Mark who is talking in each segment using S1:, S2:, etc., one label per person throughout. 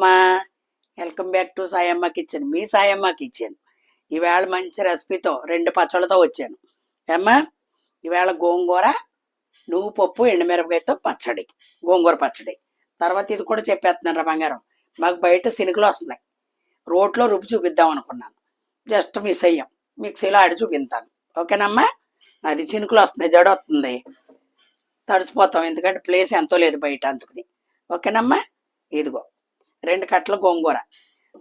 S1: అమ్మా welcome back to Sayamma kitchen. Me Sayamma kitchen. ఈవేళ మంచి రెసిపీతో రెండు పచ్చళ్ళతో వచ్చాను. ఏమ్మా ఈవేళ గోంగూర నువ్వు పప్పు ఎండుమిరపకాయతో పచ్చడి గోంగూర పచ్చడి. తర్వాత ఇది కూడా చెప్పేస్తున్నాను బంగారం. మాకు బయట సినుకులు వస్తున్నాయి. రోట్లో రుబ్బి చూపిద్దాం అనుకున్నాను. జస్ట్ మిస్ అయ్యాం. మిక్సీలో ఆడి చూపిస్తాను. ఓకేనమ్మా? అది చినుకులు వస్తున్నాయి జడ వస్తుంది. తడిసిపోతాం ఎందుకంటే ప్లేస్ ఎంతో లేదు బయట అందుకుని. ఓకేనమ్మా? ఇదిగో. రెండు కట్టల గోంగూర.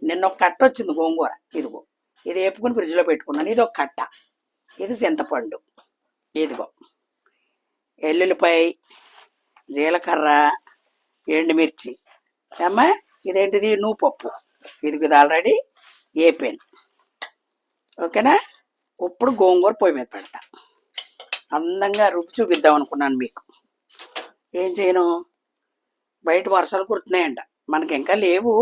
S1: నిన్న ఒక కట్ట వచ్చింది గోంగూర. ఇదిగో. ఇది వేపుకుని ఫ్రిడ్జ్లో పెట్టుకున్నాను. ఇది ఒక కట్ట. ఇది చింతపండు ఇదిగో. ఎల్లుల్లిపాయ జీలకర్ర ఎండుమిర్చి. అమ్మా ఇదేంటిది? నువ్వు పప్పు ఇది ఇది ఆల్రెడీ వేపాను. ఓకేనా? ఇప్పుడు గోంగూర పొయ్యి మీద పెడతా. అందంగా రుచి చూపిద్దాం అనుకున్నాను మీకు. ఏం చేయను? బయట వర్షాలు కుడుతున్నాయంట మనకి ఇంకా లేవు.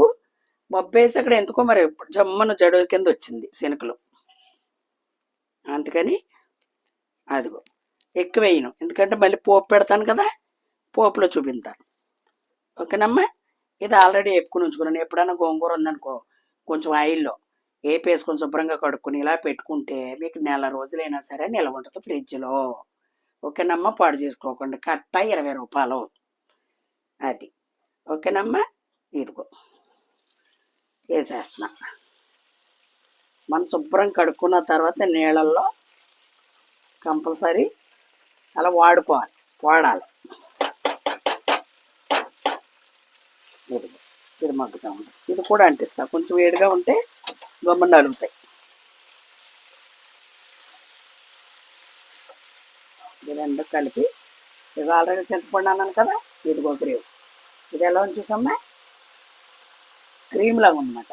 S1: మబ్బేసి అక్కడ ఎందుకో మరి జమ్మను జడు కింద వచ్చింది శనకలు. అందుకని అదిగో ఎక్కువ వేయను. ఎందుకంటే మళ్ళీ పోపు పెడతాను కదా పోపులో చూపిస్తాను. ఓకేనమ్మా? ఇది ఆల్రెడీ వేపుకుని ఉంచుకున్నాను. ఎప్పుడైనా గోంగూర ఉందనుకో కొంచెం ఆయిల్లో వేపేసుకొని శుభ్రంగా కడుక్కొని ఇలా పెట్టుకుంటే మీకు నెల రోజులైనా సరే నిల్వ ఉంటుంది ఫ్రిడ్జ్లో. ఓకేనమ్మా? పాడు చేసుకోకుండా. కట్ట ఇరవై రూపాయలు. అది. ఓకేనమ్మా? ఇదిగో వేసేస్తున్నా. మనం శుభ్రం కడుక్కున్న తర్వాత నీళ్ళల్లో కంపల్సరీ అలా వాడుకోవాలి వాడాలి. ఇదిగో ఇది మగ్గుతా ఉంటుంది ఇది కూడా అంటిస్తా. కొంచెం వేడిగా ఉంటే గమ్మని నలుగుతాయి. ఇది రెండు కలిపి ఇది ఆల్రెడీ చింతపండు కదా ఇదిగో క్రీమ్ ఇది ఎలా ఉంది క్రీమ్ లాగా ఉందన్నమాట.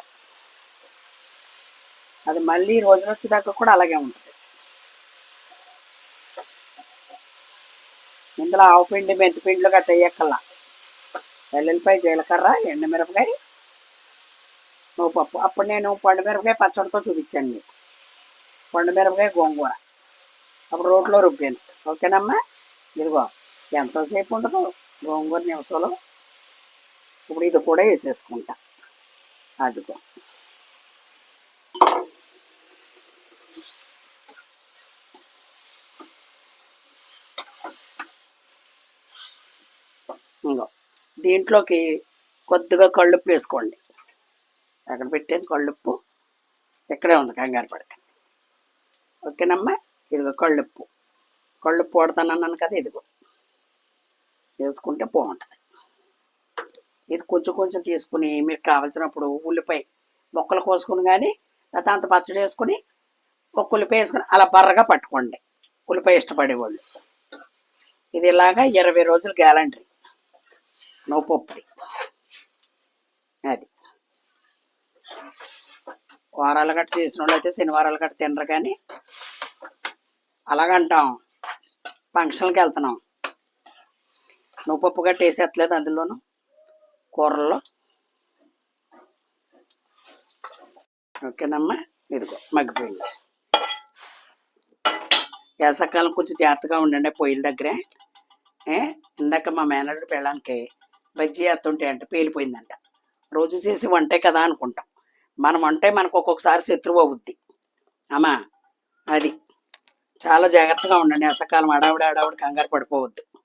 S1: అది మళ్ళీ రోజులు వచ్చేదాకా కూడా అలాగే ఉంటుంది. ఇందులో ఆవు పిండి మెంతి పిండిలు గట్ట వేయక్కల్లా. వెల్లుల్లిపాయ జీలకర్ర ఎండుమిరపకాయ నువ్వు పప్పు అప్పుడు నేను పండు మిరపకాయ పచ్చడితో చూపించాను మీకు. పండు మిరపకాయ గోంగూర. అప్పుడు రోట్లో రుబ్బాను ఓకేనమ్మా? ఇదిగో ఎంతసేపు ఉండదు గోంగూర నిమిషంలో ఇప్పుడు ఇది కూడా వేసేసుకుంటా. అదిగో ఇంకో. దీంట్లోకి కొద్దిగా కళ్ళుప్పు వేసుకోండి. అక్కడ పెట్టాను కళ్ళుప్పు? ఇక్కడే ఉంది కంగారు పడకండి. ఓకేనమ్మా? ఇదిగో కళ్ళుప్పు. కళ్ళుప్పు వాడతానన్నాను కదా ఇదిగో. వేసుకుంటే బాగుంటుంది. ఇది కొంచెం కొంచెం తీసుకుని మీకు కావలసినప్పుడు ఉల్లిపాయ మొక్కలు కోసుకుని కానీ లేకపోతే అంత పచ్చడి వేసుకుని ఒక ఉల్లిపాయ వేసుకుని అలా బర్రగా పట్టుకోండి. ఉల్లిపాయ ఇష్టపడేవాళ్ళు. ఇది ఇలాగా ఇరవై రోజులు గ్యాలంటరీ. నువ్వు పప్పు అది. వారాలు గట్ట చేసిన వాళ్ళు అయితే శనివారాలు గట్ట తినరు కానీ అలాగంటాం. ఫంక్షన్కి వెళ్తున్నాం. నువ్వు పప్పు గట్ట వేసేట్లేదు అందులోనూ. కూరల్లో ఓకేనమ్మా ఇదిగో మగ్గిపోయింది. వేసవకాలం కొంచెం జాగ్రత్తగా ఉండండి పొయ్యిల దగ్గరే. ఏ? ఇందాక మా మేనల్లుడు పెళ్ళానికి బజ్జీ వేస్తుంటే అంటే పేలిపోయిందంట. రోజు చేసి వంటే కదా అనుకుంటాం. మనం వంటే మనకు ఒక్కొక్కసారి శత్రువు అవుద్ది. అమ్మా అది. చాలా జాగ్రత్తగా ఉండండి. వేసవకాలం అడావిడ అడావిడ కంగారు పడిపోవద్దు.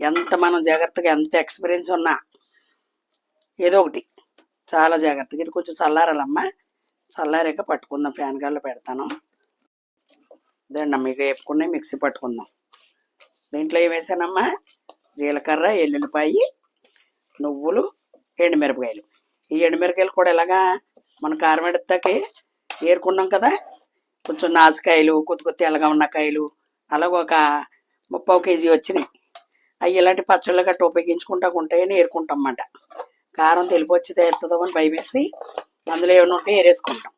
S1: ఎంత మనం జాగ్రత్తగా ఎంత ఎక్స్పీరియన్స్ ఉన్నా ఏదో ఒకటి. చాలా జాగ్రత్తగా. ఇది కొంచెం చల్లారాలమ్మా. చల్లారాక పట్టుకుందాం. ఫ్యాన్ గాల్లో పెడతాను. ఇదండి మీకు వేపుకునే మిక్సీ పట్టుకుందాం. దీంట్లో ఏం వేసానమ్మా? జీలకర్ర ఎల్లుల్లిపాయి నువ్వులు ఎండుమిరపకాయలు. ఈ ఎండుమిరపకాయలు కూడా ఎలాగా మన కారం ఎడతాకి ఏరుకున్నాం కదా? కొంచెం నాసుకాయలు కొద్ది కొద్ది ఎలాగా ఉన్న కాయలు అలాగ ఒక ముప్పావు కేజీ వచ్చినాయి. అవి ఇలాంటి పచ్చళ్ళు గట్ట ఉపయోగించుకుంటా ఉంటాయని ఏరుకుంటాం అన్నమాట. కారం తెలిపి వచ్చి తేరుతుందో అని భయమేసి అందులో ఏమైనా ఉంటే ఏరేసుకుంటాం.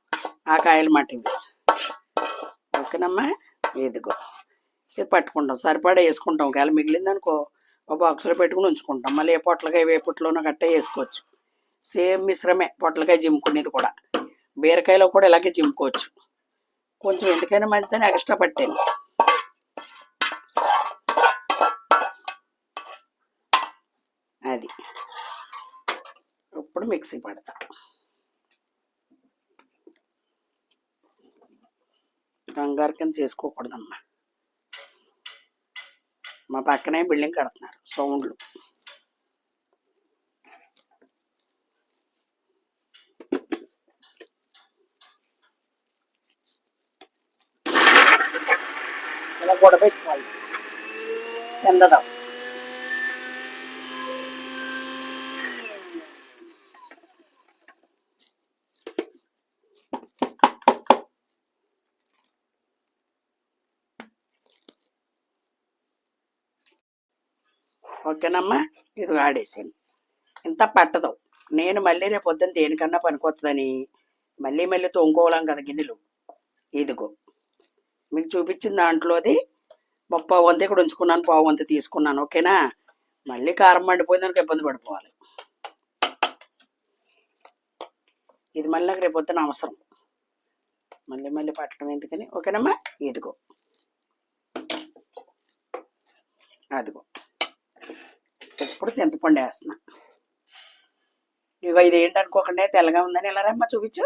S1: ఆ కాయలు మాట ఓకేనమ్మా? ఇదిగో. ఇది పట్టుకుంటాం. సరిపడా వేసుకుంటాం. ఒకవేళ మిగిలిందనుకో ఒక బాక్స్లో పెట్టుకుని ఉంచుకుంటాం. మళ్ళీ ఏ పొట్లకాయ వేపుట్లోనో గట్టే వేసుకోవచ్చు. సేమ్ మిశ్రమే. పొట్లకాయ జిమ్ముకునేది కూడా. బీరకాయలో కూడా ఇలాగే జిమ్ముకోవచ్చు. కొంచెం ఎందుకైనా మంచిదని ఎక్స్ట్రా పట్టాను ఇప్పుడు మిక్సీ పడతా. కంగారు కింద చేసుకోకూడదమ్మా. మా పక్కనే బిల్డింగ్ కడుతున్నారు సౌండ్లు. ఇలా కూడా పెట్టుకోవాలి. చెందదాం ఓకేనమ్మా? ఇది వాడేసాను ఇంత పట్టదు. నేను మళ్ళీ రేపు పొద్దున్న దేనికన్నా పనికొస్తుందని మళ్ళీ మళ్ళీ తోముకోవాలం కదా గిన్నెలు. ఇదిగో. మీకు చూపించిన దాంట్లోది ముప్పై వంత ఇక్కడ ఉంచుకున్నాను పావు వంతు తీసుకున్నాను. ఓకేనా? మళ్ళీ కారం మండిపోయిందానికి ఇబ్బంది పడిపోవాలి. ఇది మళ్ళీ నాకు రేపు పొద్దున అవసరం. మళ్ళీ మళ్ళీ పట్టడం ఎందుకని? ఓకేనమ్మా? ఇదిగో. అదిగో. ఇప్పుడు చింతపండు వేస్తున్నా. ఇగో ఇది ఏంటనుకోకుండా తెల్లగా ఉందని ఇలా రమ్మ చూపించు.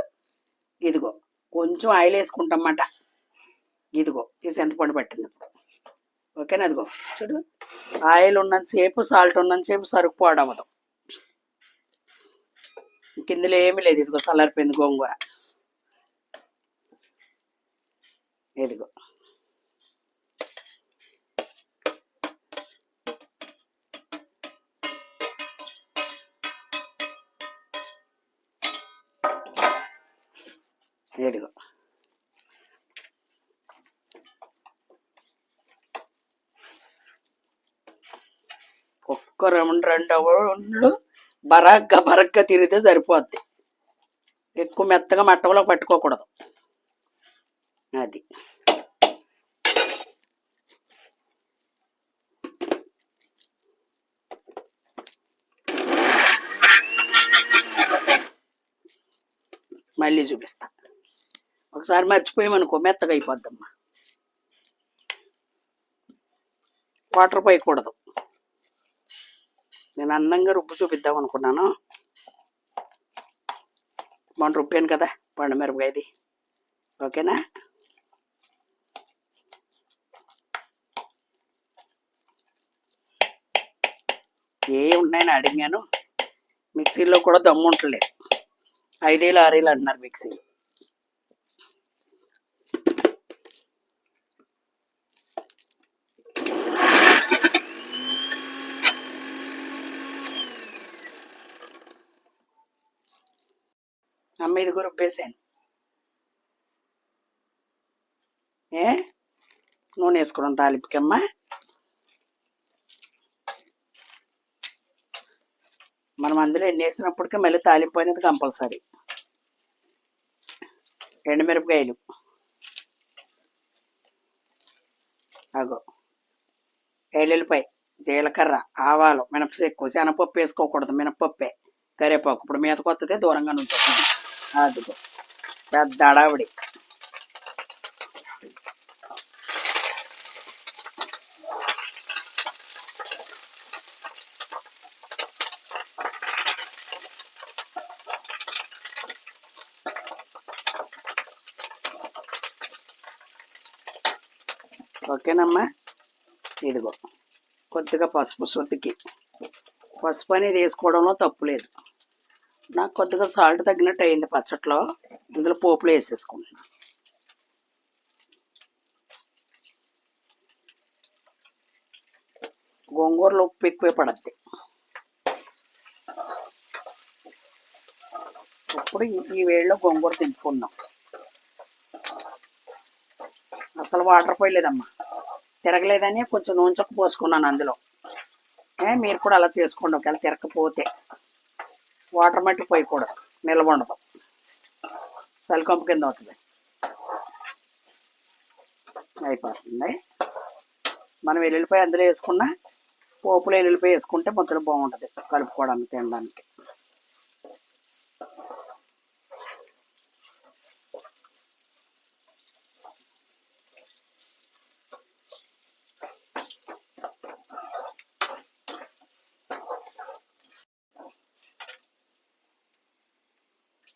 S1: ఇదిగో కొంచెం ఆయిల్ వేసుకుంటామన్నమాట. ఇదిగో ఈ చింతపండు పట్టింది ఇప్పుడు. ఓకేనా అదిగో చూడు. ఆయిల్ ఉన్నంతసేపు సాల్ట్ ఉన్నంతసేపు సరుకు పోడవదు కిందలో ఏమీ లేదు ఇదిగో చల్లారిపోయింది గోంగూర. ఇదిగో. ఇదిగో ఒక్క రెండు రెండు రౌండ్లు బరగ్గా బరగ్గా తిరిగితే సరిపోద్ది. ఎక్కువ మెత్తగా మట్టంలో పట్టుకోకూడదు. అది. మళ్ళీ చూపిస్తాను ఒకసారి మర్చిపోయామనుకో మెత్తగా అయిపోద్దమ్మా. వాటర్ పోయకూడదు. నేను అందంగా రుబ్బు చూపిద్దాం అనుకున్నాను. మొన్న రుబ్బాను కదా పండు మిరపకాయది. ఓకేనా? ఏ ఉన్నాయని అడిగాను. మిక్సీలో కూడా దమ్ము ఉండలేదు ఐదేళ్ళు ఆరేళ్ళు అంటున్నారు మిక్సీ. అమ్మ ఇది ఏ? నూనె వేసుకోవడం తాలింపుకమ్మా. మనం అందులో ఎన్ని వేసినప్పటికీ మళ్ళీ తాలింపు అనేది కంపల్సరీ. ఎండుమిరపకాయలు అగో. ఎల్లుల్లిపాయ జీలకర్ర ఆవాలు మినపసేక్కు శనగపప్పు వేసుకోకూడదు మినపప్పే. కరివేపాకు. ఇప్పుడు మీద కొత్తదే దూరంగా నుంచుంటుంది అదిగో పెద్ద అడావిడి. ఓకేనమ్మా? ఇదిగో కొద్దిగా పసుపు శుద్ధికి పసుపు అనేది వేసుకోవడంలో తప్పు లేదు. నాకు కొద్దిగా సాల్ట్ తగ్గినట్టు అయింది పచ్చట్లో. ఇందులో పోపులు వేసేసుకుంటున్నా. గోంగూరలో ఉప్పు ఎక్కువే పడద్ది. ఇప్పుడు ఈ- వేళ్ళలో వేడిలో గోంగూర దింపుకున్నాం. అసలు వాటర్ పోయలేదమ్మా. తిరగలేదని కొంచెం నూనె చొక్క పోసుకున్నాను అందులో. మీరు కూడా అలా చేసుకోండి. ఒకవేళ తిరగకపోతే. వాటర్ మట్టి పోయకూడదు. నిల్వ ఉండదు. చలికంపు కింద అవుతుంది. అయిపోతుంది. మనం వెల్లుల్లిపాయ అందులో వేసుకున్నా పోపులో వెల్లుల్లిపాయ వేసుకుంటే ముద్దలు బాగుంటుంది. కలుపుకోవడానికి తినడానికి.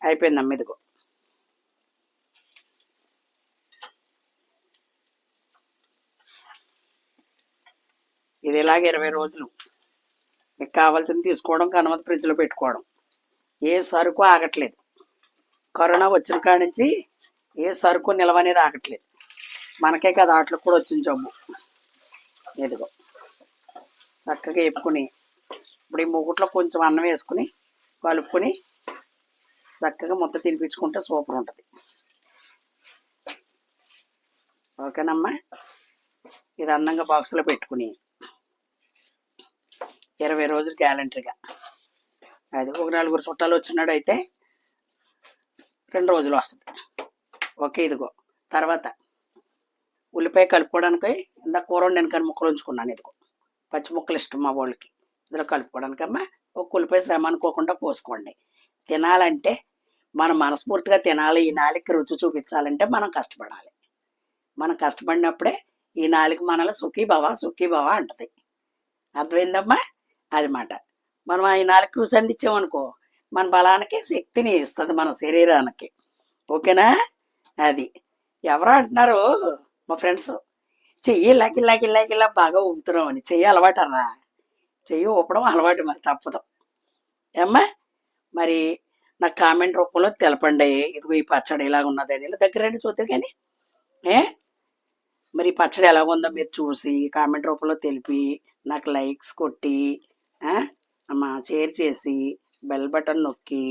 S1: అయిపోయిందమ్మ ఇదిగో. ఇది ఇలాగ ఇరవై రోజులు. మీకు కావాల్సింది తీసుకోవడం కనమతి ఫ్రిడ్జ్లో పెట్టుకోవడం. ఏ సరుకు ఆగట్లేదు. కరోనా వచ్చిన కాడి నుంచి ఏ సరుకు నిల్వ అనేది ఆగట్లేదు. మనకే కదా ఆటలకు కూడా వచ్చిన జబ్బు. ఇదిగో. చక్కగా వేపుకుని ఇప్పుడు ఈ మూగుట్లో కొంచెం అన్నం వేసుకుని కలుపుకొని చక్కగా ముద్ద తినిపించుకుంటే సూపర్ ఉంటుంది. ఓకేనమ్మా? ఇది అందంగా బాక్స్లో పెట్టుకుని ఇరవై రోజులు క్యాలెండర్గా అది ఒక నలుగురు చుట్టాలు వచ్చినాడు అయితే రెండు రోజులు వస్తుంది. ఓకే ఇదిగో. తర్వాత ఉల్లిపాయ కలుపుకోవడానికి ఇంత కూర వండిన కానీ ముక్కలు ఉంచుకున్నాను ఇదిగో. పచ్చి ముక్కలు ఇష్టం మా వాళ్ళకి. ఇందులో కలుపుకోవడానికమ్మా ఒక ఉల్లిపాయ శ్రమ అనుకోకుండా పోసుకోండి. తినాలంటే మనం మనస్ఫూర్తిగా తినాలి ఈ నాలుగుకి రుచి చూపించాలంటే మనం కష్టపడాలి. మనం కష్టపడినప్పుడే ఈ నాలుగు మనల్ని సుఖీ భవ సుఖీ భవ అంటది. అర్థమైందమ్మా? అది మాట. మనం ఈ నాలుగు రుచి అందించామనుకో మన బలానికి శక్తిని ఇస్తుంది మన శరీరానికి. ఓకేనా? అది. ఎవరు అంటున్నారు మా ఫ్రెండ్స్ చెయ్యి ఇలాగ ఇలాగ ఇలాగ ఇలా బాగా ఊపుతున్నాం అని చెయ్యి అలవాటరా? చెయ్యి ఊపడం అలవాటు మరి తప్పదు. ఏమ్మా? మరి నాకు కామెంట్ రూపంలో తెలపండి. ఇదిగో ఈ పచ్చడి ఇలాగ ఉన్నది అని. ఇలా దగ్గర రండి చూద్దరు కానీ ఏ? మరి ఈ పచ్చడి ఎలాగ ఉందో మీరు చూసి కామెంట్ రూపంలో తెలిపి నాకు లైక్స్ కొట్టి అమ్మా షేర్ చేసి బెల్ బటన్ నొక్కి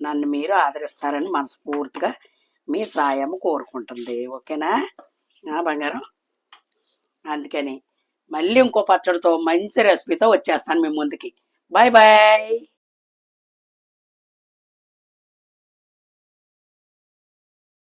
S1: నన్ను మీరు ఆదరిస్తారని మనస్ఫూర్తిగా మీ సాయం కోరుకుంటుంది. ఓకేనా? బంగారం? అందుకని మళ్ళీ ఇంకో పచ్చడితో మంచి రెసిపీతో వచ్చేస్తాను మీ ముందుకి. Bye bye!